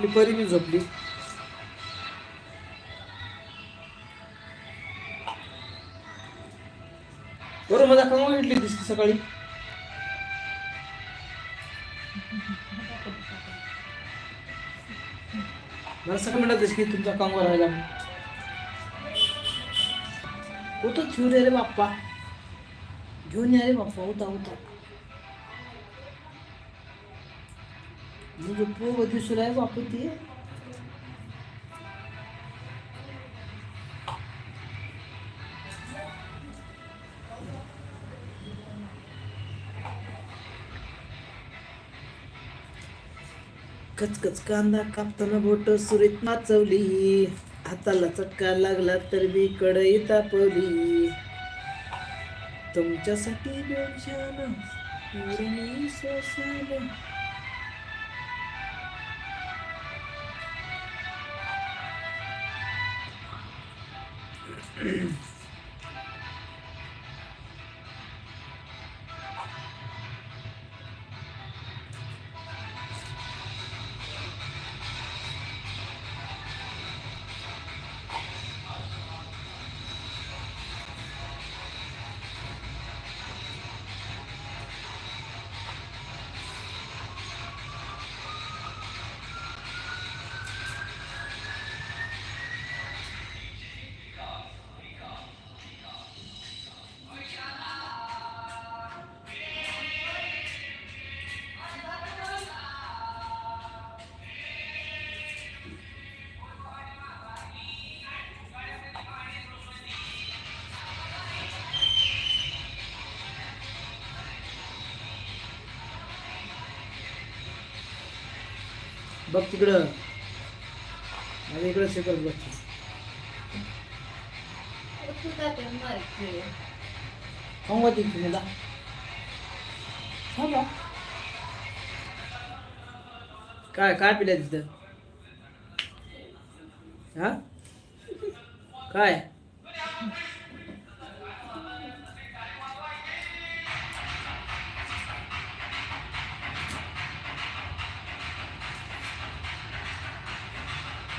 आपली परीने झोपली. बरं माझा कमा घेतली दिसते सकाळी. मला सगळं म्हणत दिसते की तुमचा काम राहिला होतो ठेवू अरे रे बाप्पा. घेऊन या रे बाप्पा होता होता. म्हणजे पोग दिसू आहे बापू ती कचकच कांदा कापताना बोट सुरीत नाचवली. हाताला चटका लागला तर मी कढई तापवली. तुमच्यासाठी Mm-hmm. बघ तिकडं. माझ्या इकडं शेतात बघ. का ती हा बा. काय काय पिल्या तिथं? हा? काय?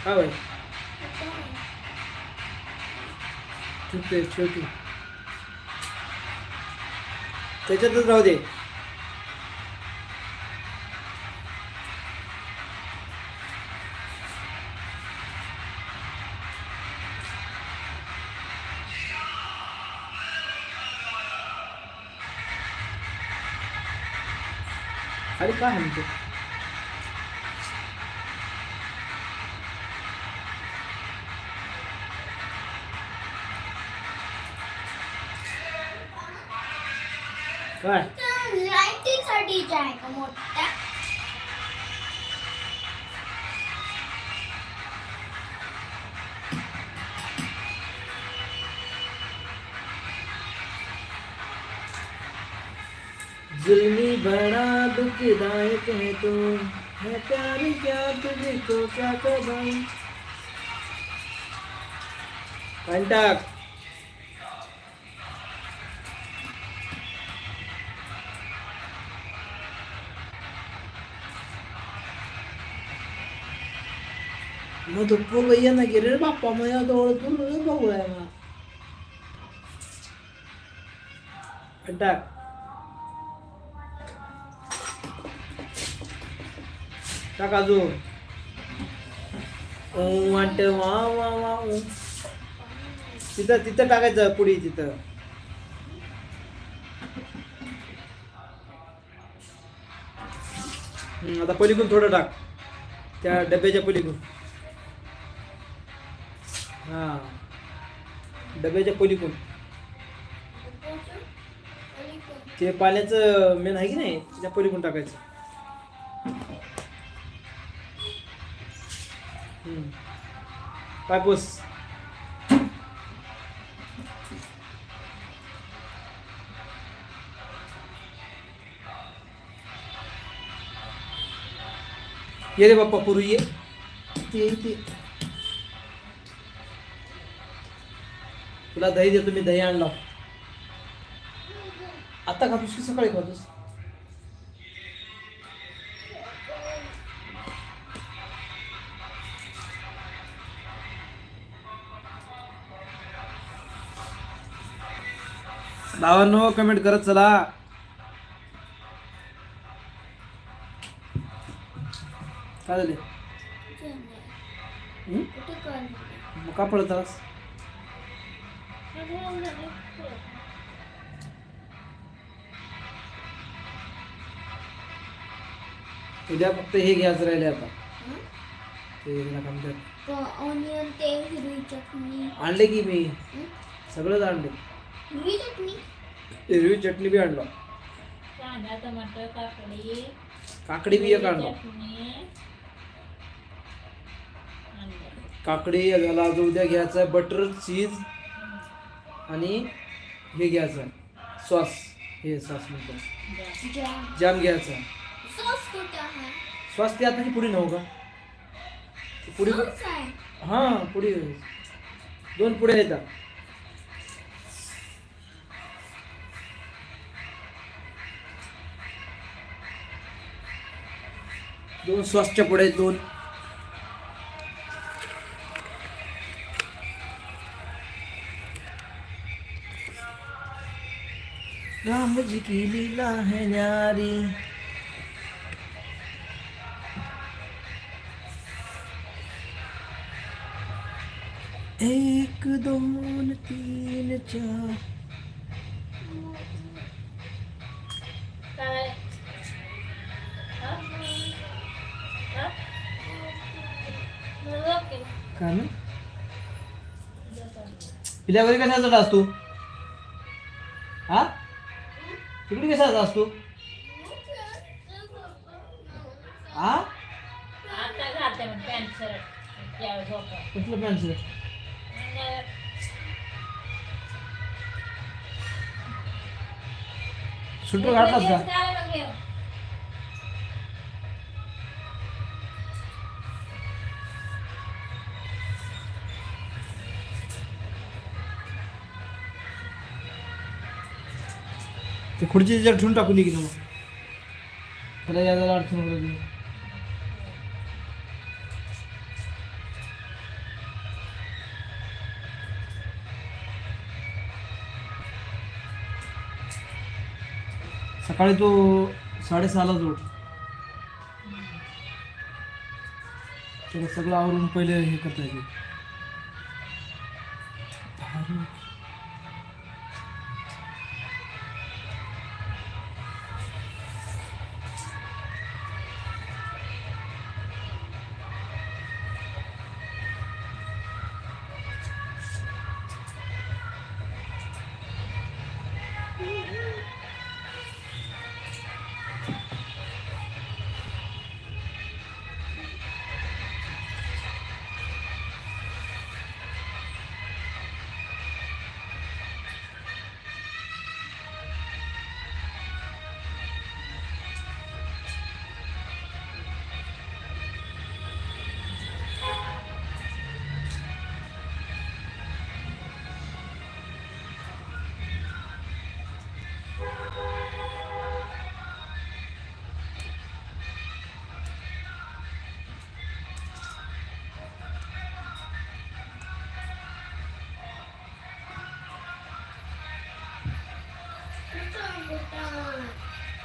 काय होय छोटे छोटी त्याच्यातच राहू दे. अरे काय म्हणतो? जुल्मी बड़ा दुखदायक है तो है प्यार क्या तुझको क्या कबाई कंटाक। मग तो पोग ये ना गेले रे बाप्पा मग या जवळ बघूया मग कंटाक टाक अजून. ऊ वाट वा वा वा तिथं तिथं टाकायचं पुढे तिथं. आता पलीकडून थोडं टाक. त्या डब्याच्या पलीकडून. हा. डब्याच्या पलीकडून. ते पाण्याचं मेन आहे की नाही? त्या पलीकडून टाकायचं. हम्म. पायपूस ये रे बाप्पा पुरू ये. ते. तुला दही देतो मी दही आणला. आता खातोस की सकाळी खातोस? भावांनो कमेंट करत चला. काय झाले? मग का पडत उद्या फक्त हे घ्यायचं राहिले आता? ते नका म्हणतात. क- ऑनियन ते हिरवी चटणी. आणले की मी? हं? सगळंच आणले. हिरवी चटणी? हिरवी चटणी बी आणलो. कांदा टमाटर काकडी. काकडी बी एक आणलो. चटणी. काकडी याला उद्या घ्यायचं बटर चीज आणि हे घ्यायचं. सॉस. हे सॉस म्हणतो. जॅम घ्यायचा. सॉस ते आता पुढे नव्ह का? पुढे हां पुढे. दोन पुढे येतात. दोन सॉसच्या पुढे दोन. जी की लीला है न्यारी। एक दोन तीन चार। ना पिल्या घरी कशाचा असतो कशाचा असतो? हा मग पॅन्ट शर्ट सुट्टर घातलास का? ते खुर्ची त्याच्यावर ठेवून टाकून की मग त्याला यायला अडचण होत सकाळी तो साडेसहाला जोड. त्याला सगळं आवरून पहिले हे करता येते.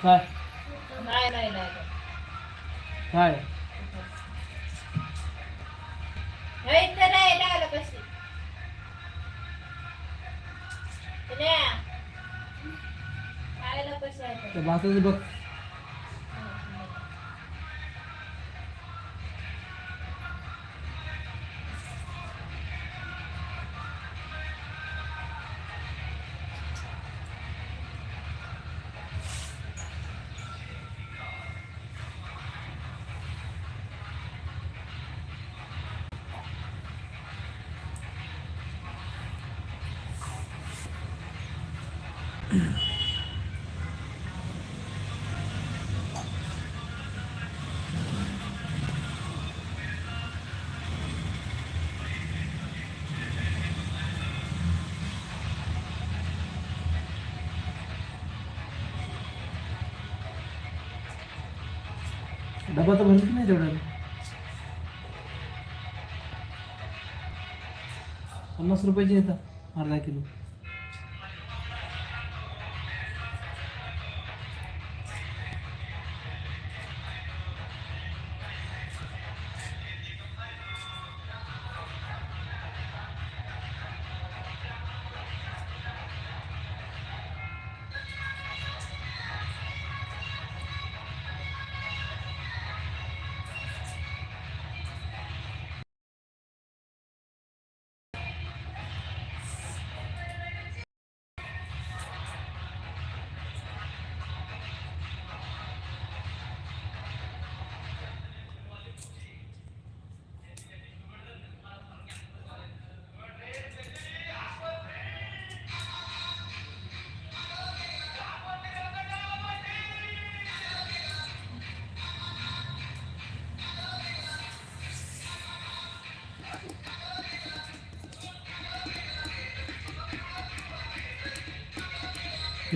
काय? नाही नाही नाही. काय? भाताचं बघ. डबा तर भरत नाही तेवढा. पन्नास रुपयाची येतात अर्धा किलो.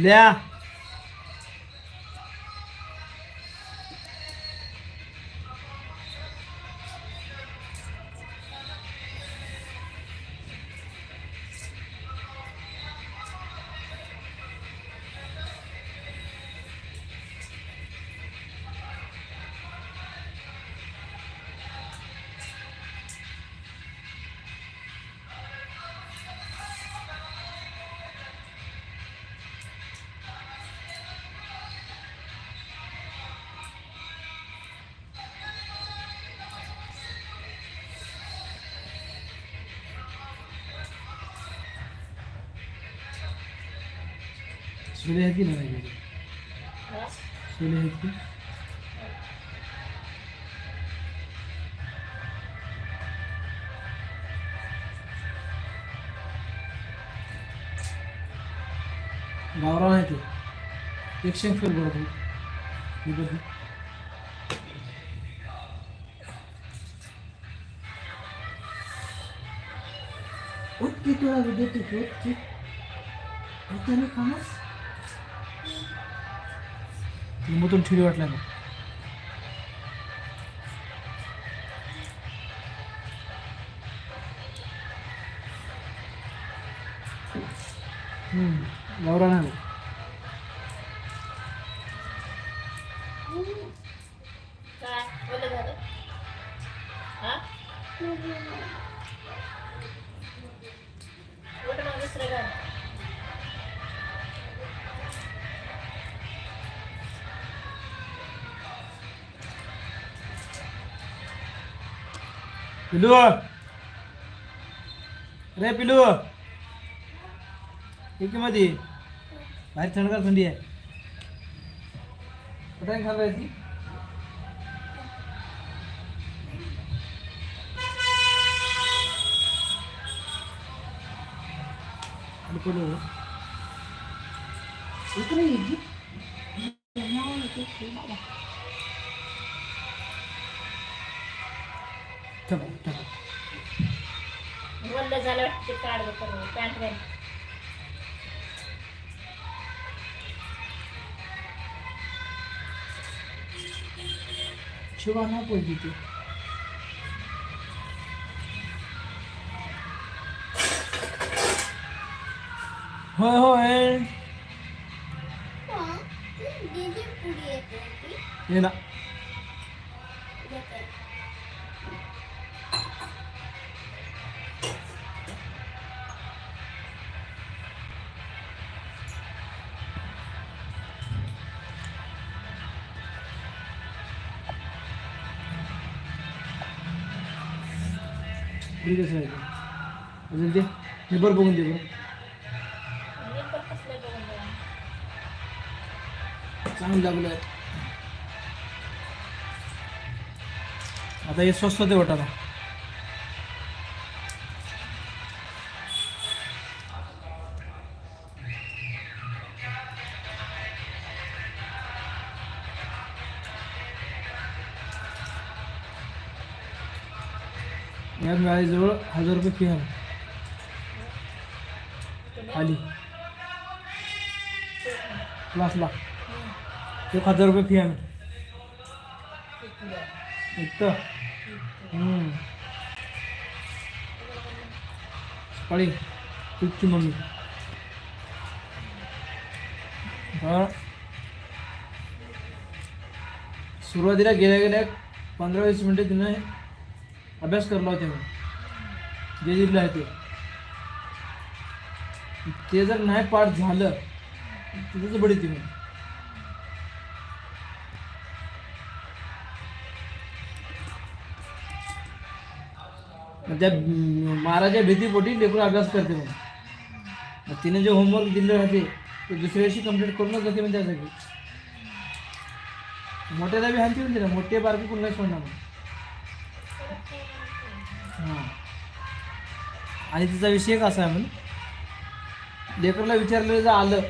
लिया सोले आहेत की नाही हा? सोले आहेत की गावरान आहे ते एकशे एक फेर बरोबर हे बघ. उठकी तुला देते की उठकी त्याने कामच మొత్తం చూడు అట్లేదు ఎవరన్నా पिलू. रे पिलू. एक मध्ये बाहेर का थंडी आहे. कुठे खाल ती? आणि पिलू इकडे वल्ल झालं ते काढ पॅन्ट घाल. शिवा ना पोहोचली ती. होय होय. हा. ये ना. ठीक आहे अजून ते हे बरं बघून दे बरं. चांगलं लागलं. आहे आता हे स्वस्त ते वाटायला या जवळ हजार रुपये फी आहे आली. क्लासला एक हजार रुपये फी आहे एक तर सकाळी तुझची मम्मी. सुरुवातीला गेल्या गेल्या पंधरा वीस मिनटं तिने अभ्यास करला होता. मी जे दिलं आहे ते. ते जर नाही पाठ झालं तिथंच बडी ती मी मग त्या म, माराच्या भीतीपोटी लेकरं अभ्यास करते मग तिने जे होमवर्क दिलं राहते ते दुसऱ्या दिवशी कंप्लीट करूनच जाते म्हणजे त्यासाठी. मोठ्याला बी हालती म्हणजे ना मोठे बारकी कोण नाही सोडणार मग हां. आणि तिचा विषय कसा आहे म्हणून? लेकरला विचारलेलं जर आलं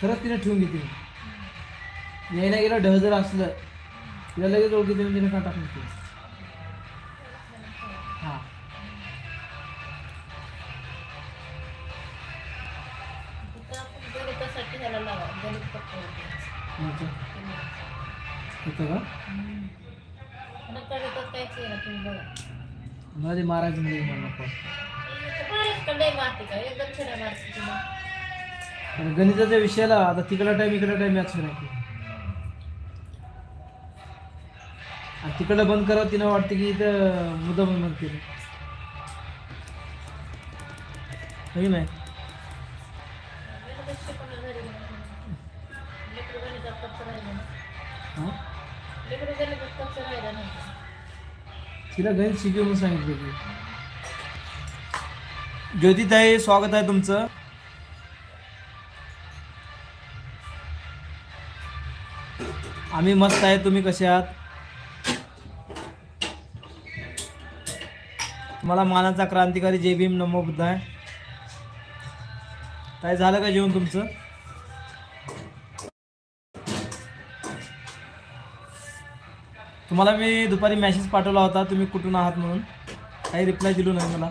खरंच तिने ठेवून घेते यायला गेलं ढह जर असलं तिला लगेच ओळखी देऊन तिने का टाकून देते हां. म्हणजे? होतं का? मध्ये मारायचं म्हणजे मला नको गणिताच्या विषयाला आता तिकडला टाइम इकडला टाइम मॅच नाही आणि तिकडलं बंद करावं तिनं वाटतं की इथं मुद्दा बंद केलं. नाही? तिला घरी शिकव म्हणून सांगितलं की ज्योतिताई स्वागत आहे तुमचं. आम्ही मस्त आहे तुम्ही कसे आहात? मला मानाचा क्रांतिकारी जय भीम नमो बुद्ध आहे काय झालं का जेवण तुमचं? तुम्हाला मी दुपारी मेसेज पाठवला होता तुम्ही कुठून आहात म्हणून. काही रिप्लाय दिलो नाही मला.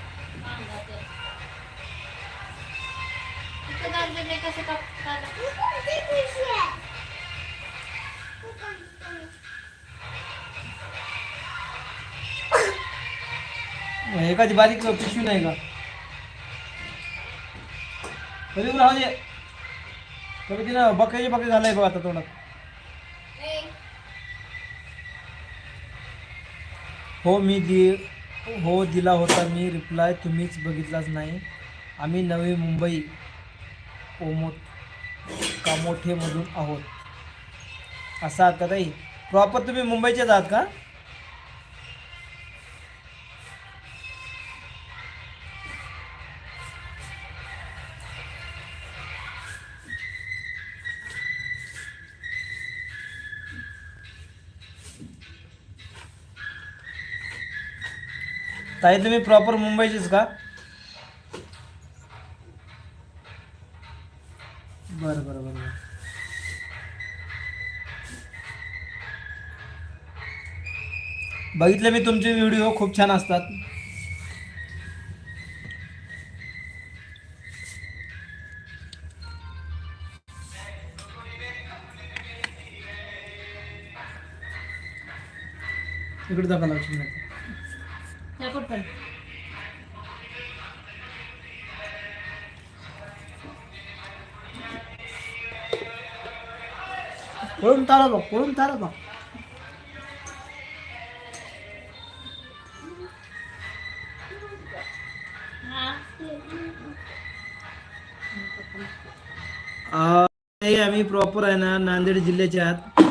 एखादी बारीक पिशवी नाही का? कधी राहू दे. कधी तिनं बकायचे बके घालाय बघ आता तोंडात. हो मी दि हो दिला होता. मी रिप्लाय तुम्हीच बघितलाच नाही. आम्ही नवी मुंबई ओमो कामोठेमधून आहोत. असं आहात का ताई. प्रॉपर तुम्ही मुंबईचेच आहात का? ताई तुम्ही प्रॉपर मुंबईचेच का? बरं बरं बरं बरं. बघितले मी तुमचे व्हिडिओ खूप छान असतात. इकडे दाखवा लक्ष्मी कुठं? पळून तारा बघ पळून तारा बघ हा. आम्ही प्रॉपर आहे ना नांदेड जिल्ह्याचे आहात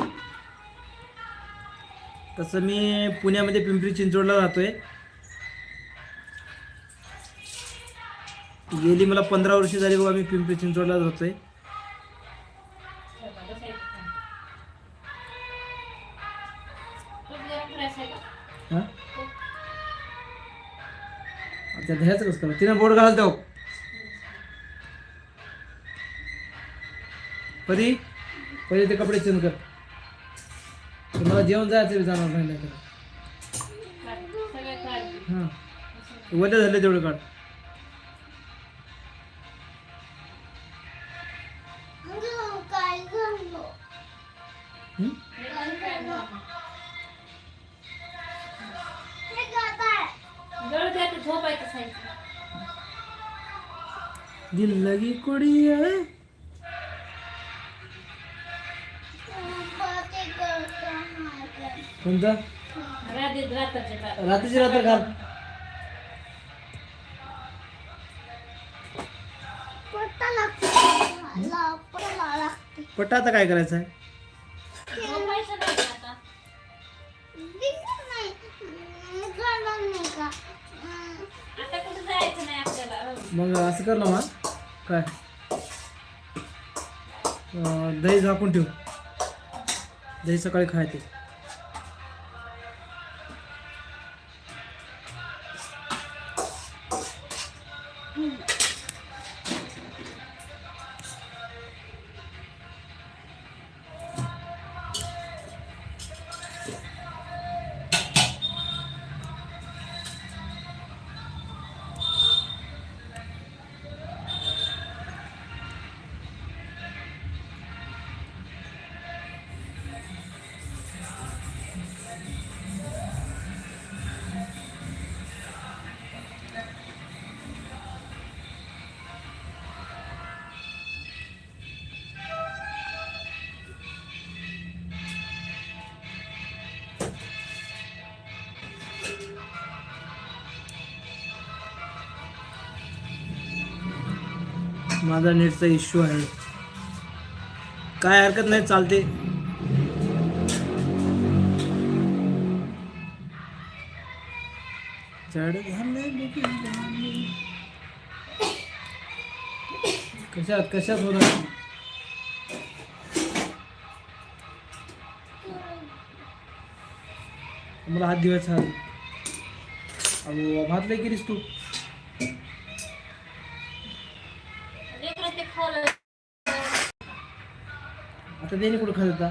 तसं मी पुण्यामध्ये पिंपरी चिंचवडला राहतोय गेली मला पंधरा वर्ष झाली बघा मी पिंपरी चिंचवडला राहतोय? हा? कसं करा तिने बोर्ड घालाल तो कधी पहिले ते कपडे चेंज कर. मला जेवण जायचं जाणार नाही हां. वल्ले झाले तेवढे काढ. कुड़ी है. कोणतं? रात्री रात्रचे रात्र घाल. पट्टा आता काय करायचं आहे? मग असं कर ना मग काय? दही झाकून ठेव. दही सकाळी खायचे. माझा नेटचा इश्यू आहे. काय हरकत नाही चालते. कशात कशात होणार? मला हात दिवस हात अहो भात लय केलीस तू. आता त्याने कुठं खात होता?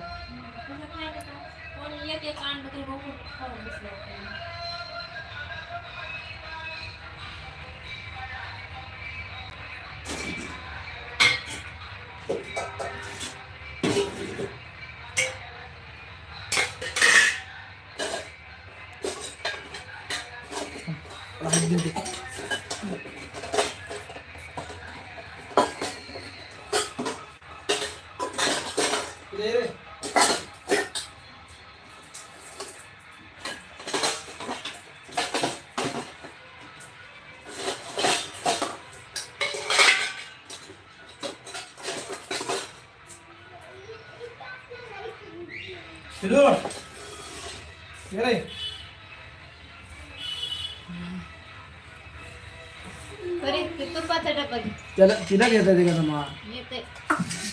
त्याला तिला घेता येते का मा येते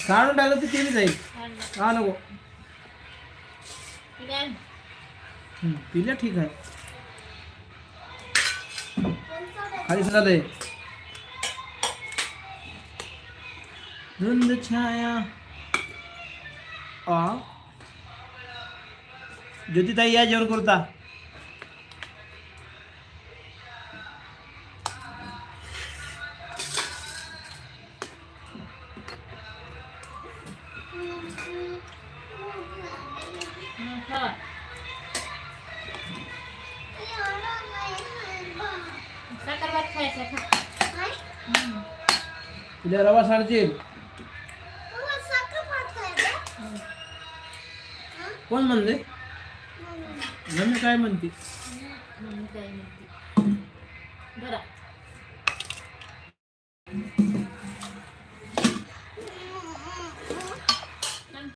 काढून टाकलं तर तिने जाईल हा नको तिला पिल्या ठीक आहे खाली झालंय धुंद छाया आ ज्योतिताई या जेवण करता तिला रवा